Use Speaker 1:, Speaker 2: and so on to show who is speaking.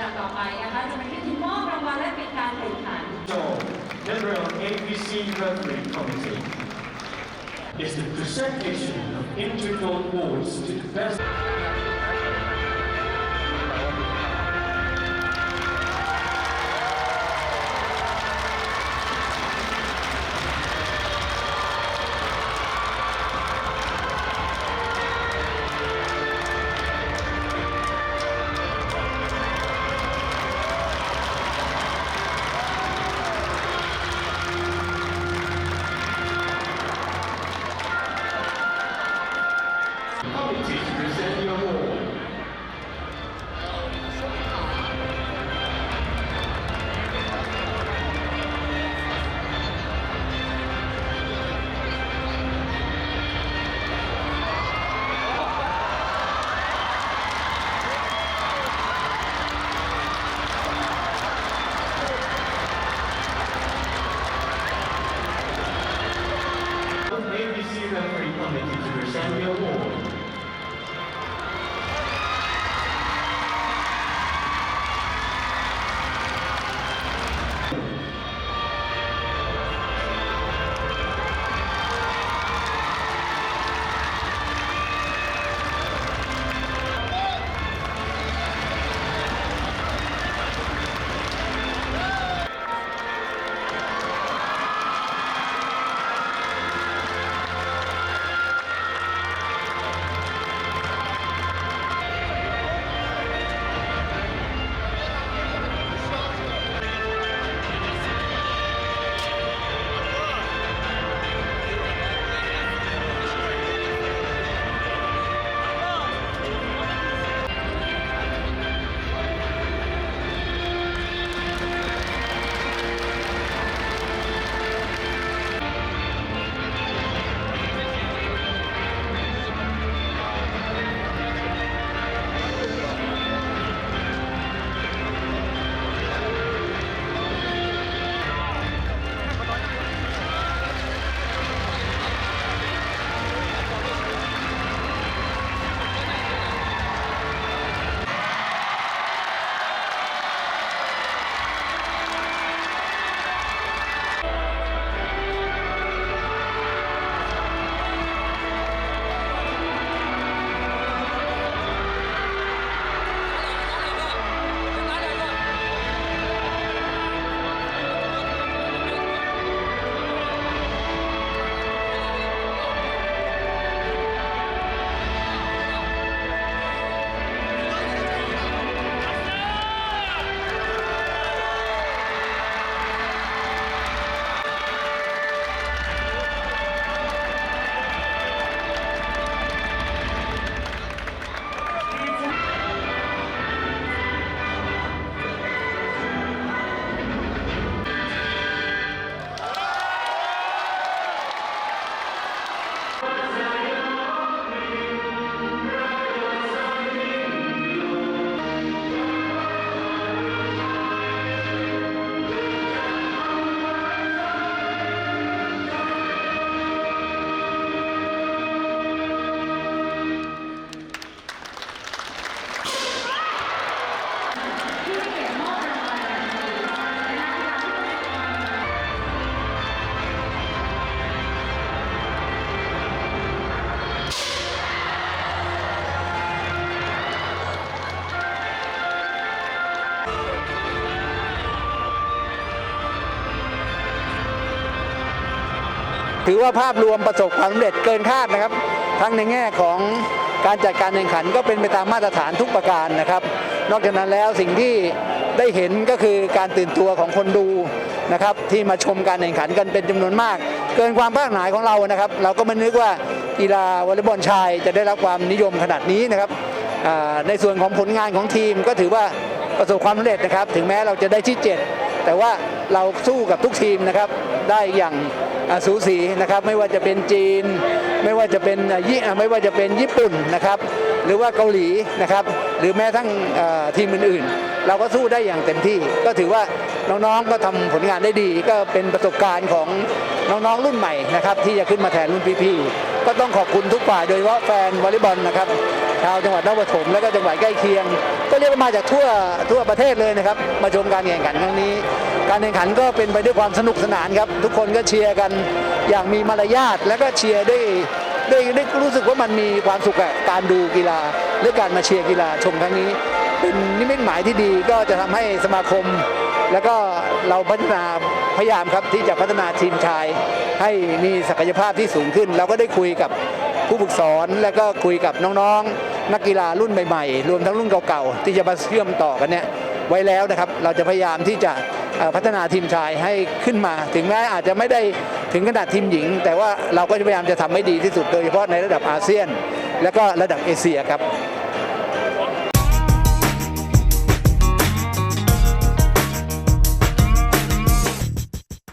Speaker 1: ดับต่อไปนะคะจะเป็นพิธีมอบรางวั
Speaker 2: ลและปิดการแข่งขัน
Speaker 1: General APC Referee Committee is the presentation of integral awards to the best. 媒就是先约莫。
Speaker 3: ถือว่าภาพรวมประสบความสำเร็จเกินคาดนะครับ ทั้งในแง่ของการจัดการแข่งขันก็เป็นไปตามมาตรฐานทุกประการนะครับ นอกจากนั้นแล้วสิ่งที่ได้เห็นก็คือการตื่นตัวของคนดูนะครับที่มาชมการแข่งขันกันเป็นจำนวนมาก เกินความคาดหมายของเรานะครับ เราก็ไม่นึกว่ากีฬาวอลเลย์บอลชายจะได้รับความนิยมขนาดนี้นะครับในส่วนของผลงานของทีมก็ถือว่าประสบความสำเร็จนะครับ ถึงแม้เราจะได้ที่ 7 แต่ว่าเราสู้กับทุกทีมนะครับ ได้อย่างสูสีนะครับ ไม่ว่าจะเป็นจีน ไม่ว่าจะเป็นยิอ่ไม่ว่าจะเป็นญี่ปุ่นนะครับ หรือว่าเกาหลีนะครับ หรือแม้ทั้งทีมอื่นๆ เราก็สู้ได้อย่างเต็มที่ ก็ถือว่าน้องๆก็ทำผลงานได้ดี ก็เป็นประสบการณ์ของน้องๆรุ่นใหม่นะครับ ที่จะขึ้นมาแทนรุ่นพี่ๆก็ต้องขอบคุณทุกฝ่ายโดยเฉพาะแฟนวอลเลย์บอลนะครับชาวจังหวัดนครปฐมและก็จังหวัดใกล้เคียง ก็เรียกว่ามาจากทั่วทั่วประเทศเลยนะครับมาชมการแข่งขันครั้งนี้ การแข่งขันก็เป็นไปด้วยความสนุกสนานครับ ทุกคนก็เชียร์กันอย่างมีมารยาทและก็เชียร์ด้วยด้วยด้รู้สึกว่ามันมีความสุขกับการดูกีฬาหรือการมาเชียร์กีฬาชมครั้งนี้ เป็นนิมิตหมายที่ดีก็จะทำให้สมาคม แล้วก็เราพัฒนาพยายามครับที่จะพัฒนาทีมชาย ให้มีศักยภาพที่สูงขึ้น เราก็ได้คุยกับผู้ฝึกสอน แล้วก็คุยกับน้องๆ นักกีฬารุ่นใหม่ๆ รวมทั้งรุ่นเก่าๆ ที่จะมาเชื่อมต่อกันเนี่ยไว้แล้วนะครับ เราจะพยายามที่จะพัฒนาทีมชายให้ขึ้นมา ถึงแม้อาจจะไม่ได้ถึงขนาดทีมหญิง แต่ว่าเราก็จะพยายามจะทำให้ดีที่สุดโดยเฉพาะในระดับอาเซียน และก็ระดับเอเชียครับ